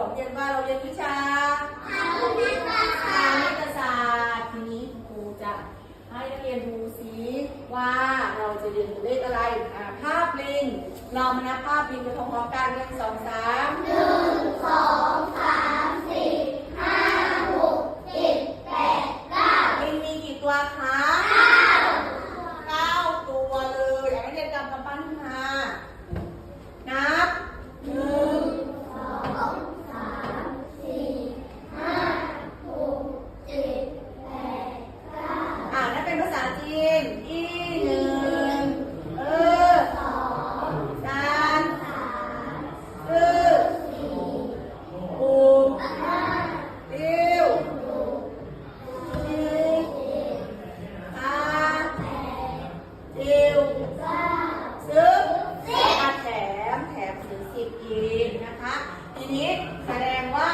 อกเรียนว่าเราเรียนวิชาคณิตศาสตร์ทีนี้ครูจะให้นักเรียนดูสิว่าเราจะเรียนตัวเลขอะไรภาพลิง เรามานับภาพลิงไปพร้อมๆกันหนึ่งสองสาม หนึ่งสองสาม ทีนี้แสดงว่าวันนี้เรา